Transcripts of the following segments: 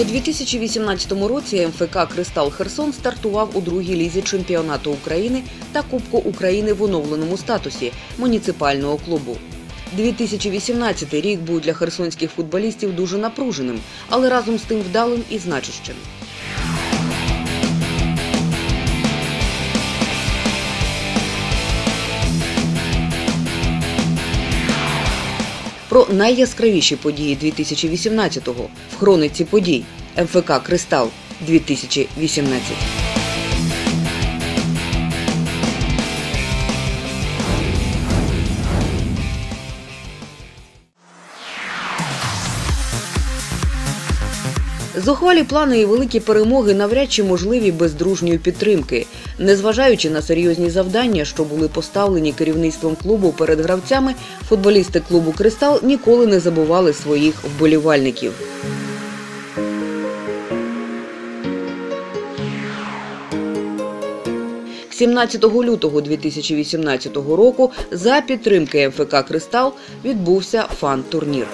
У 2018 році МФК Кристал Херсон стартував у другій лізі чемпіонату України та Кубку України в оновленому статусі муніципального клубу. 2018 рік був для херсонських футболістів дуже напруженим, але разом з тим вдалим і значущим. Про найяскравіші події 2018-го в хрониці подій МФК Кристал 2018. Зухвалі плани і великі перемоги навряд чи можливі без дружньої підтримки. Незважаючи на серйозні завдання, що були поставлені керівництвом клубу перед гравцями, футболісти клубу Кристал ніколи не забували своїх вболівальників. – 17 лютого 2018 року за підтримки МФК Кристал відбувся фан-турнір.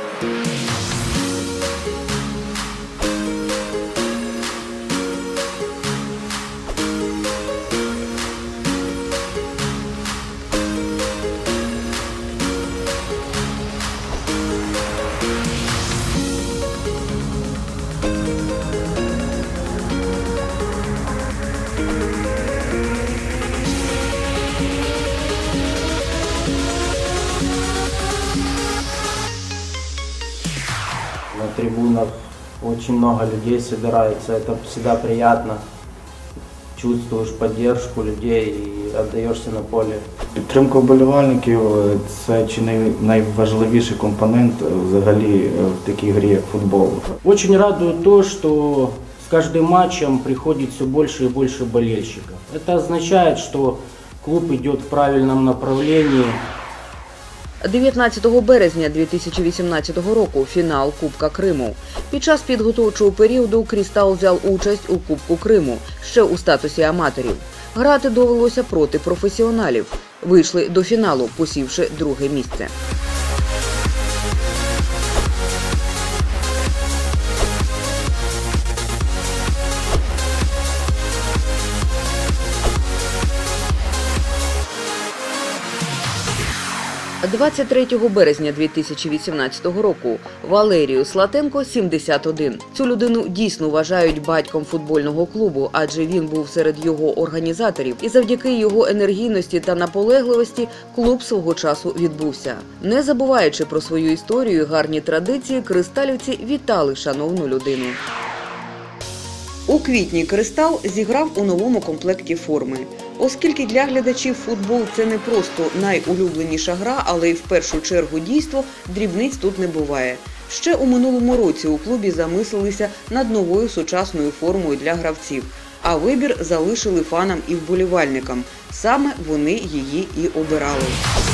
трибунах очень много людей собирается, это всегда приятно. Чувствуешь поддержку людей и отдаешься на поле. Підтримка вболівальників е, це чи не найважливіший компонент е, взагалі е, в такій грі, як футбол. Очень радует то, что с каждым матчем приходит все больше и больше болельщиков. Это означает, что клуб идет в правильном направлении. 19 березня 2018 року фінал Кубка Криму. Під час підготовчого періоду Крістал взяв участь у Кубку Криму ще у статусі аматорів. Грати довелося проти професіоналів. Вийшли до фіналу, посівши друге місце. – 23 березня 2018 року Валерію Слатенко 71. Цю людину дійсно вважають батьком футбольного клубу, адже він був серед його організаторів, і завдяки його енергійності та наполегливості клуб свого часу відбувся. Не забуваючи про свою історію, гарні традиції, кристалівці вітали шановну людину. У квітні Кристал зіграв у новому комплекті форми. Оскільки для глядачів футбол це не просто найулюбленіша гра, але й в першу чергу дійство, дрібниць тут не буває. Ще у минулому році у клубі замислилися над новою сучасною формою для гравців, а вибір залишили фанам і вболівальникам. Саме вони її і обирали. –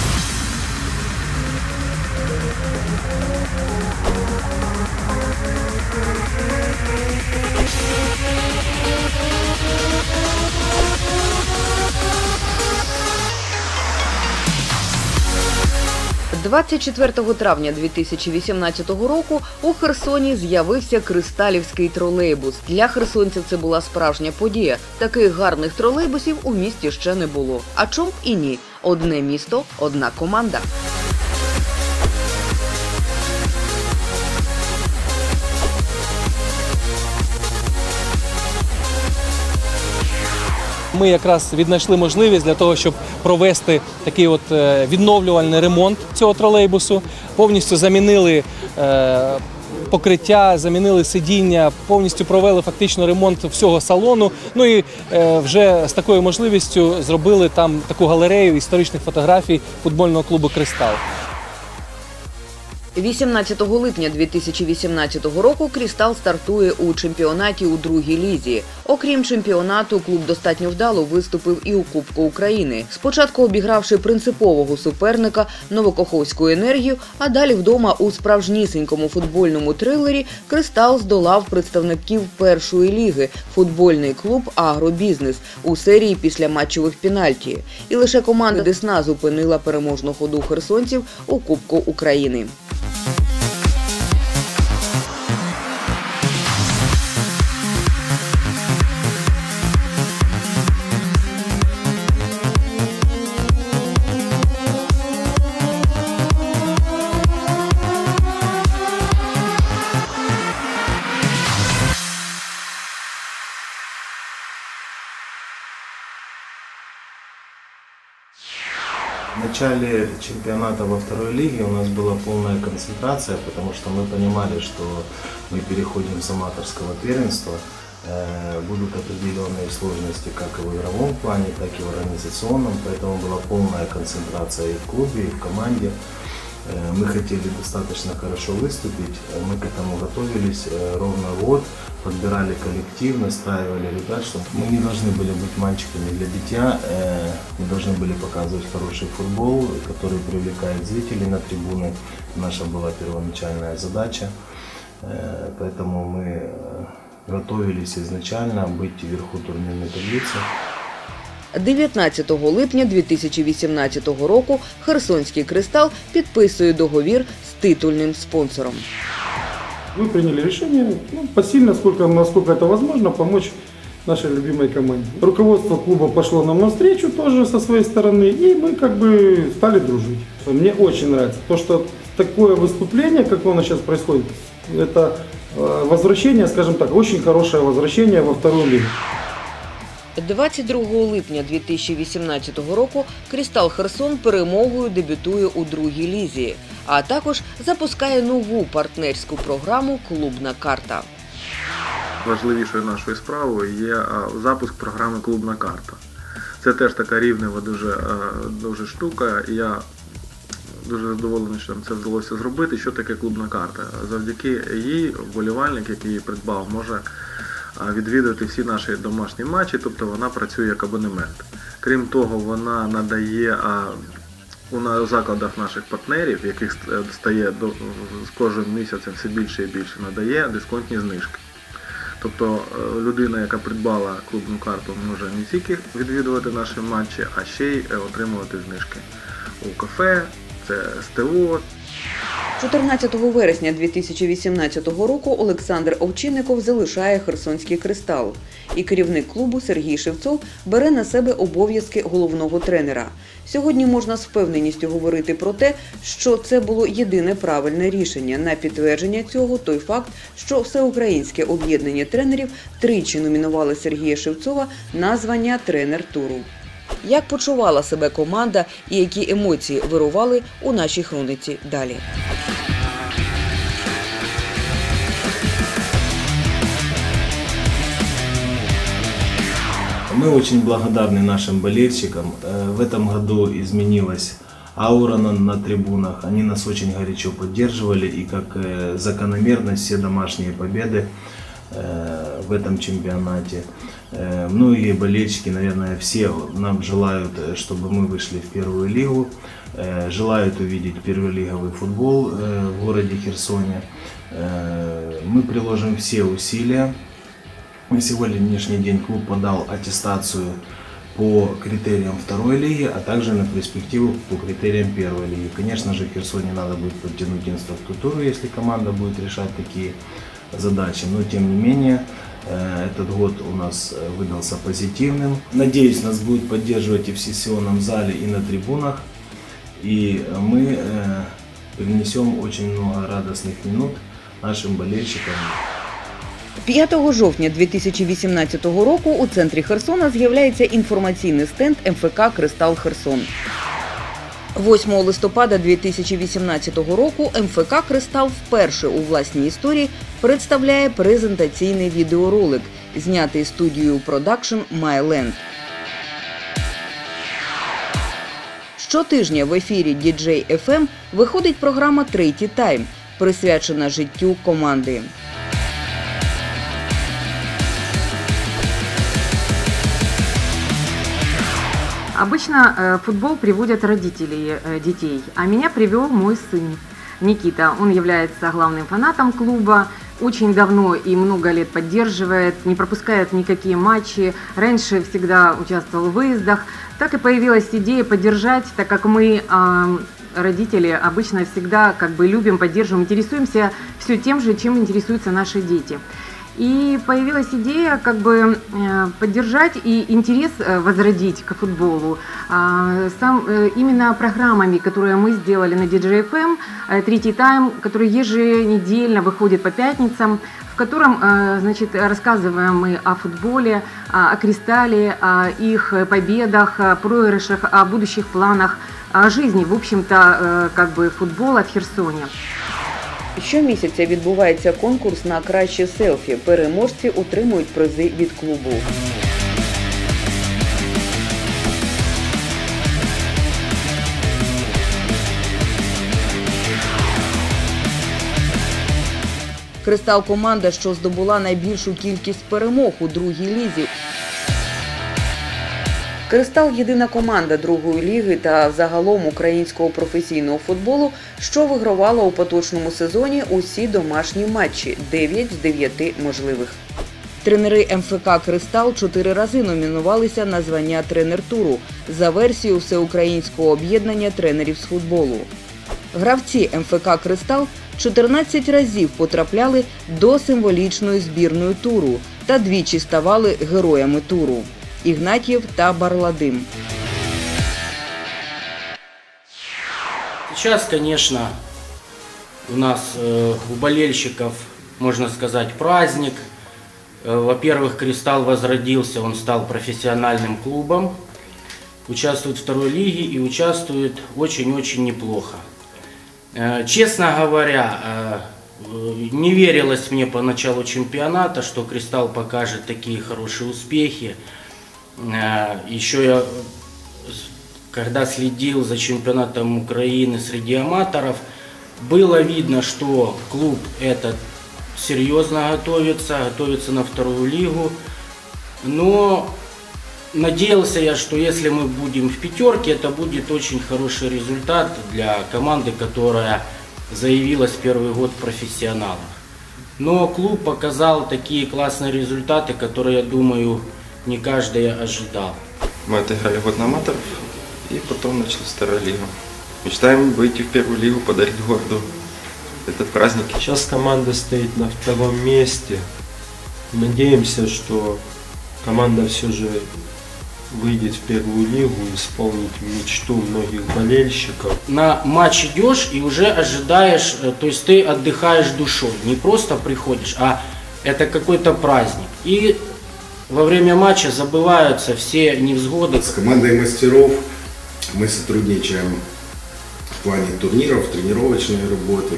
24 травня 2018 року у Херсоні з'явився кристалівський тролейбус. Для херсонців це була справжня подія. Таких гарних тролейбусів у місті ще не було. А чом і ні? Одне місто, одна команда. Ми якраз віднайшли можливість для того, щоб провести такий от е, відновлювальний ремонт цього тролейбусу. Повністю замінили е, покриття, замінили сидіння, повністю провели фактично ремонт всього салону. Ну і е, вже з такою можливістю зробили там таку галерею історичних фотографій футбольного клубу Кристал. 18 липня 2018 року Крістал стартує у чемпіонаті у другій лізі. Окрім чемпіонату, клуб достатньо вдало виступив і у Кубку України. Спочатку обігравши принципового суперника Новокоховську енергію, а далі вдома у справжнісінькому футбольному трилері Кристал здолав представників першої ліги футбольний клуб Агробізнес у серії після матчових пенальті. І лише команда Десна зупинила переможну ходу херсонців у Кубку України. you начале чемпионата во второй лиге у нас была полная концентрация, потому что мы понимали, что мы переходим с аматорского первенства. Э, Будут определенные сложности как и в игровом плане, так и в организационном, поэтому была полная концентрация и в клубе, и в команде. Э, Мы хотели достаточно хорошо выступить, э, мы к этому готовились ровно год, подбирали коллектив, настраивали ребят, что мы не должны были быть мальчиками для битья, э, мы должны были показывать хороший футбол, который привлекает зрителей на трибуны. Наша была первоначальная задача, Э, поэтому мы э, готовились изначально быть вверху турнирной таблицы. 19 липня 2018 року Херсонський кристал підписує договір з титульним спонсором. Мы приняли решение ну, посильно, сколько, насколько это возможно, помочь нашей любимой команде. Руководство клуба пошло нам навстречу тоже со своей стороны, и мы как бы стали дружить. Мне очень нравится то, что такое выступление, как оно сейчас происходит, это э, возвращение, скажем так, очень хорошее возвращение во вторую лигу. 22 липня 2018 року Крістал Херсон перемогою дебютує у другій лізі, а також запускає нову партнерську програму Клубна карта. важливішою нашою справою є запуск програми Клубна карта. Це теж така рівнева дуже, е, дуже штука, я дуже задоволений, що нам це вдалося зробити. Що таке клубна карта? Завдяки їй вболівальник, який її придбав, може а, відвідати всі наші домашні матчі, тобто вона працює як абонемент. Крім того, вона надає у закладах наших партнерів, яких стає з кожним місяцем все більше і більше, надає дисконтні знижки. Тобто е, людина, яка придбала клубну карту, може не тільки відвідувати наші матчі, а ще й е, отримувати знижки у кафе, це СТО, 14 вересня 2018 року Олександр Овчинников залишає Херсонський кристал, і керівник клубу Сергій Шевцов бере на себе обов'язки головного тренера. Сьогодні можна з впевненістю говорити про те, що це було єдине правильне рішення. На підтвердження цього той факт, що всеукраїнське об'єднання тренерів тричі номінували Сергія Шевцова на звання тренер туру. Як почувала себе команда і які емоції вирували у нашій хрониці далі? Мы очень благодарны нашим болельщикам. Э, В этом году изменилась аура на, на трибунах. Они нас очень горячо поддерживали. И как э, закономерность все домашние победы э, в этом чемпионате. Э, Многие болельщики, наверное, все нам желают, э, чтобы мы вышли в первую лигу. Э, Желают увидеть перволиговый футбол э, в городе Херсоне. Мы приложим все усилия на сегодняшний день клуб подал аттестацию по критериям второй лиги, а также на перспективу по критериям первой лиги. Конечно же, Херсоне надо будет подтянуть инфраструктуру, если команда будет решать такие задачи. Но тем не менее, этот год у нас э, выдался позитивным. Надеюсь, нас будет поддерживать и в сессионном зале, и на трибунах. И э, мы э, принесем очень много радостных минут нашим болельщикам. 5 жовтня 2018 року у центрі Херсона з'являється інформаційний стенд МФК Кристал Херсон. 8 листопада 2018 року МФК Кристал вперше у власній історії представляє презентаційний відеоролик, знятий студією продакшн MyLand. Щотижня в ефірі DJ FM виходить програма Третій тайм, присвячена життю команди. Обычно э, футбол приводят родители э, детей, а меня привел мой сын Никита. Он является главным фанатом клуба, очень давно и много лет поддерживает, не пропускает никакие матчи. Раньше всегда участвовал в выездах. Так и появилась идея поддержать, так как мы а, родители обычно всегда как бы любим, поддерживаем, интересуемся все тем же, чем интересуются наши дети. И появилась идея как бы э, поддержать и интерес э, возродить к футболу. А, Сам, э, именно программами, которые мы сделали на DJFM, э, третий тайм, который еженедельно выходит по пятницам, в котором значит, рассказываем мы о футболе, о Кристалле, о их победах, о проигрышах, о будущих планах, о жизни, в общем-то, как бы футбола в Херсоне. Щомісяця відбувається конкурс на краще селфі. Переможці отримують призи від клубу. Кристал команда, що здобула найбільшу кількість перемог у другій лізі. Кристал єдина команда другої ліги та загалом українського професійного футболу, що вигравала у поточному сезоні усі домашні матчі 9 з 9 можливих. Тренери МФК Кристал чотири рази номінувалися на звання тренер туру за версією Всеукраїнського об'єднання тренерів з футболу. Гравці МФК Кристал 14 разів потрапляли до символічної збірної туру та двічі ставали героями туру Ігнатів та Барладим. Сейчас, конечно, у нас э, у болельщиков, можно сказать, праздник. Э, Во-первых, «Кристалл» возродился, он стал профессиональным клубом, участвует в второй лиге и участвует очень-очень неплохо. Э, Честно говоря, не верилось мне по началу чемпионата, что «Кристалл» покажет такие хорошие успехи. Э, Еще я когда следил за чемпионатом Украины среди аматоров, было видно, что клуб этот серьезно готовится, готовится на вторую лигу. Но надеялся я, что если мы будем в пятерке, это будет очень хороший результат для команды, которая заявилась первый год в профессионалах. Но клуб показал такие классные результаты, которые, я думаю, не каждый ожидал. Мы отыграли год на аматоров и потом началась вторая лига. Мечтаем выйти в первую лигу, подарить городу этот праздник. Сейчас команда стоит на втором месте. Надеемся, что команда все же выйдет в первую лигу и исполнит мечту многих болельщиков. на матч идешь и уже ожидаешь, э, то есть ты отдыхаешь душой, не просто приходишь, а это какой-то праздник. И во время матча забываются все невзгоды. С командой мастеров мы сотрудничаем в плане турниров, тренировочной работы.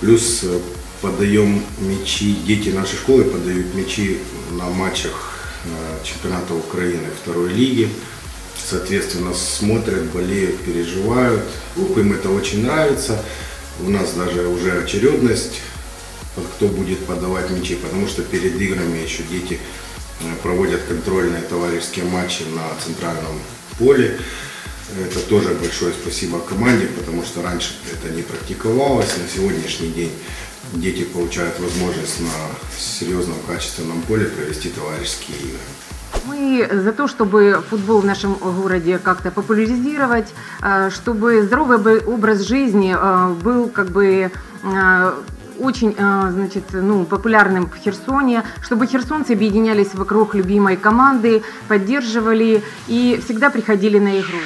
Плюс э, подаем мячи, дети нашей школы подают мячи на матчах э, чемпионата Украины второй лиги. Соответственно, смотрят, болеют, переживают. Им это очень нравится. У нас даже уже очередность, кто будет подавать мячи, потому что перед играми еще дети проводят контрольные товарищеские матчи на центральном поле. Это тоже большое спасибо команде, потому что раньше это не практиковалось. На сегодняшний день дети получают возможность на серьезном качественном поле провести товарищеские игры. Мы за то, чтобы футбол в нашем городе как-то популяризировать, э, чтобы здоровый образ жизни э, был как бы э, очень э, значит, ну, популярным в Херсоне, чтобы херсонцы объединялись вокруг любимой команды, поддерживали и всегда приходили на игру.